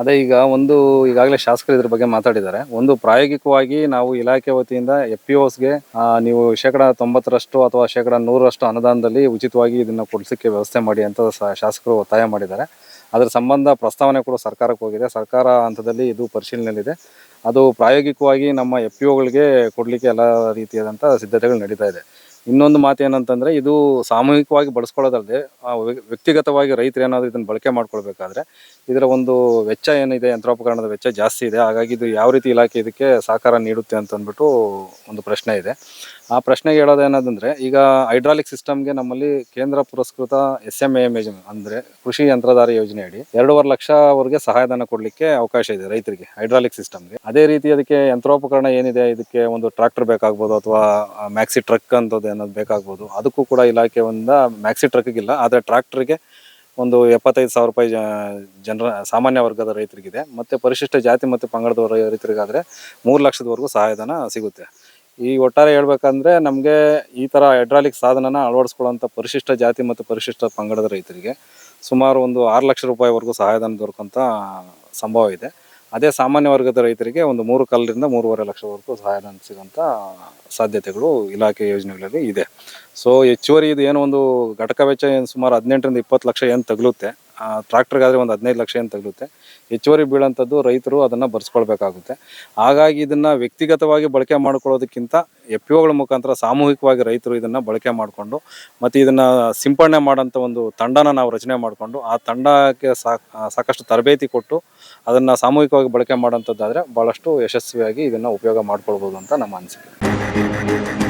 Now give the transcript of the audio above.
ಅದೇ ಈಗ ಒಂದು ಈಗಾಗಲೇ ಶಾಸಕರು ಇದ್ರ ಬಗ್ಗೆ ಮಾತಾಡಿದ್ದಾರೆ. ಒಂದು ಪ್ರಾಯೋಗಿಕವಾಗಿ ನಾವು ಇಲಾಖೆ ವತಿಯಿಂದ ಎಫ್ ಪಿ ಓಸ್ಗೆ ನೀವು ಶೇಕಡ ತೊಂಬತ್ತರಷ್ಟು ಅಥವಾ ಶೇಕಡ ನೂರರಷ್ಟು ಅನುದಾನದಲ್ಲಿ ಉಚಿತವಾಗಿ ಇದನ್ನು ಕೊಡಿಸೋಕ್ಕೆ ವ್ಯವಸ್ಥೆ ಮಾಡಿ ಅಂತ ಶಾಸಕರು ಒತ್ತಾಯ ಮಾಡಿದ್ದಾರೆ. ಅದರ ಸಂಬಂಧ ಪ್ರಸ್ತಾವನೆ ಕೂಡ ಸರ್ಕಾರಕ್ಕೆ ಹೋಗಿದೆ. ಸರ್ಕಾರ ಹಂತದಲ್ಲಿ ಇದು ಪರಿಶೀಲನೆಯಲ್ಲಿದೆ. ಅದು ಪ್ರಾಯೋಗಿಕವಾಗಿ ನಮ್ಮ ಎಫ್ ಪಿ ಓಗಳಿಗೆ ಕೊಡಲಿಕ್ಕೆ ಎಲ್ಲ ರೀತಿಯಾದಂಥ ಸಿದ್ಧತೆಗಳು ನಡೀತಾ ಇದೆ. ಇನ್ನೊಂದು ಮಾತು ಏನಂತಂದ್ರೆ, ಇದು ಸಾಮೂಹಿಕವಾಗಿ ಬಳಸ್ಕೊಳ್ಳೋದಲ್ಲದೆ ವ್ಯಕ್ತಿಗತವಾಗಿ ರೈತರು ಏನಾದರೂ ಇದನ್ನು ಬಳಕೆ ಮಾಡ್ಕೊಳ್ಬೇಕಾದ್ರೆ, ಇದರ ಒಂದು ವೆಚ್ಚ ಏನಿದೆ, ಯಂತ್ರೋಪಕರಣದ ವೆಚ್ಚ ಜಾಸ್ತಿ ಇದೆ. ಹಾಗಾಗಿ ಇದು ಯಾವ ರೀತಿ ಇಲಾಖೆ ಇದಕ್ಕೆ ಸಹಕಾರ ನೀಡುತ್ತೆ ಅಂತ ಅಂದ್ಬಿಟ್ಟು ಒಂದು ಪ್ರಶ್ನೆ ಇದೆ. ಆ ಪ್ರಶ್ನೆಗೆ ಹೇಳೋದೇನದಂದ್ರೆ ಈಗ ಹೈಡ್ರಾಲಿಕ್ ಸಿಸ್ಟಮ್ಗೆ ನಮ್ಮಲ್ಲಿ ಕೇಂದ್ರ ಪುರಸ್ಕೃತ ಎಸ್ ಎಂ ಎ ಎಂ ಅಂದ್ರೆ ಕೃಷಿ ಯಂತ್ರಧಾರಿ ಯೋಜನೆ ಅಡಿ ಎರಡೂವರೆ ಲಕ್ಷವರೆಗೆ ಸಹಾಯಧನ ಕೊಡಲಿಕ್ಕೆ ಅವಕಾಶ ಇದೆ ರೈತರಿಗೆ ಹೈಡ್ರಾಲಿಕ್ ಸಿಸ್ಟಮ್ಗೆ. ಅದೇ ರೀತಿ ಅದಕ್ಕೆ ಯಂತ್ರೋಪಕರಣ ಏನಿದೆ, ಇದಕ್ಕೆ ಒಂದು ಟ್ರಾಕ್ಟರ್ ಬೇಕಾಗ್ಬೋದು ಅಥವಾ ಮ್ಯಾಕ್ಸಿ ಟ್ರಕ್ ಅಂತದ್ದು ಏನಾದ್ರು ಬೇಕಾಗ್ಬೋದು. ಅದಕ್ಕೂ ಕೂಡ ಇಲಾಖೆಯಿಂದ ಮ್ಯಾಕ್ಸಿ ಟ್ರಕ್ಗಿಲ್ಲ ಆದರೆ ಟ್ರ್ಯಾಕ್ಟ್ರಿಗೆ ಒಂದು ಎಪ್ಪತ್ತೈದು ಸಾವಿರ ರೂಪಾಯಿ ಜನರ, ಸಾಮಾನ್ಯ ವರ್ಗದ ರೈತರಿಗಿದೆ. ಮತ್ತು ಪರಿಶಿಷ್ಟ ಜಾತಿ ಮತ್ತು ಪಂಗಡದ ರೈತರಿಗಾದರೆ ಮೂರು ಲಕ್ಷದವರೆಗೂ ಸಹಾಯಧನ ಸಿಗುತ್ತೆ. ಈ ಒಟ್ಟಾರೆ ಹೇಳ್ಬೇಕಂದ್ರೆ ನಮಗೆ ಈ ಥರ ಹೈಡ್ರಾಲಿಕ್ ಸಾಧನನ ಅಳವಡಿಸ್ಕೊಳ್ಳೋಂಥ ಪರಿಶಿಷ್ಟ ಜಾತಿ ಮತ್ತು ಪರಿಶಿಷ್ಟ ಪಂಗಡದ ರೈತರಿಗೆ ಸುಮಾರು ಒಂದು ಆರು ಲಕ್ಷ ರೂಪಾಯಿವರೆಗೂ ಸಹಾಯಧನ ದೊರಕಂಥ ಸಂಭವ ಇದೆ. ಅದೇ ಸಾಮಾನ್ಯ ವರ್ಗದ ರೈತರಿಗೆ ಒಂದು ಮೂರು ಕಲ್ಲರಿಂದ ಮೂರುವರೆ ಲಕ್ಷವರೆಗೂ ಸಹಾಯಧನ ಸಿಗುವಂಥ ಸಾಧ್ಯತೆಗಳು ಇಲಾಖೆ ಯೋಜನೆಗಳಲ್ಲಿ ಇದೆ. ಸೊ ಹೆಚ್ಚುವರಿ ಇದು ಏನೋ ಒಂದು ಘಟಕ ವೆಚ್ಚ ಏನು ಸುಮಾರು ಹದಿನೆಂಟರಿಂದ ಇಪ್ಪತ್ತು ಲಕ್ಷ ಏನು ತಗಲುತ್ತೆ ಟ್ರಾಕ್ಟರ್ಗಾದರೆ ಒಂದು ಹದಿನೈದು ಲಕ್ಷ ಏನು ತಗಲುತ್ತೆ ಹೆಚ್ಚುವರಿ ಬೀಳೋಂಥದ್ದು ರೈತರು ಅದನ್ನು ಬರ್ಸ್ಕೊಳ್ಬೇಕಾಗುತ್ತೆ. ಹಾಗಾಗಿ ಇದನ್ನು ವ್ಯಕ್ತಿಗತವಾಗಿ ಬಳಕೆ ಮಾಡ್ಕೊಳ್ಳೋದಕ್ಕಿಂತ ಎಫ್ ಒಗಳ ಮುಖಾಂತರ ಸಾಮೂಹಿಕವಾಗಿ ರೈತರು ಇದನ್ನು ಬಳಕೆ ಮಾಡಿಕೊಂಡು ಮತ್ತು ಇದನ್ನು ಸಿಂಪಡಣೆ ಮಾಡೋಂಥ ಒಂದು ತಂಡನ ನಾವು ರಚನೆ ಮಾಡಿಕೊಂಡು ಆ ತಂಡಕ್ಕೆ ಸಾಕಷ್ಟು ತರಬೇತಿ ಕೊಟ್ಟು ಅದನ್ನು ಸಾಮೂಹಿಕವಾಗಿ ಬಳಕೆ ಮಾಡೋಂಥದ್ದಾದರೆ ಭಾಳಷ್ಟು ಯಶಸ್ವಿಯಾಗಿ ಇದನ್ನು ಉಪಯೋಗ ಮಾಡ್ಕೊಳ್ಬೋದು ಅಂತ ನಮ್ಮ ಅನಿಸಿಕೆ.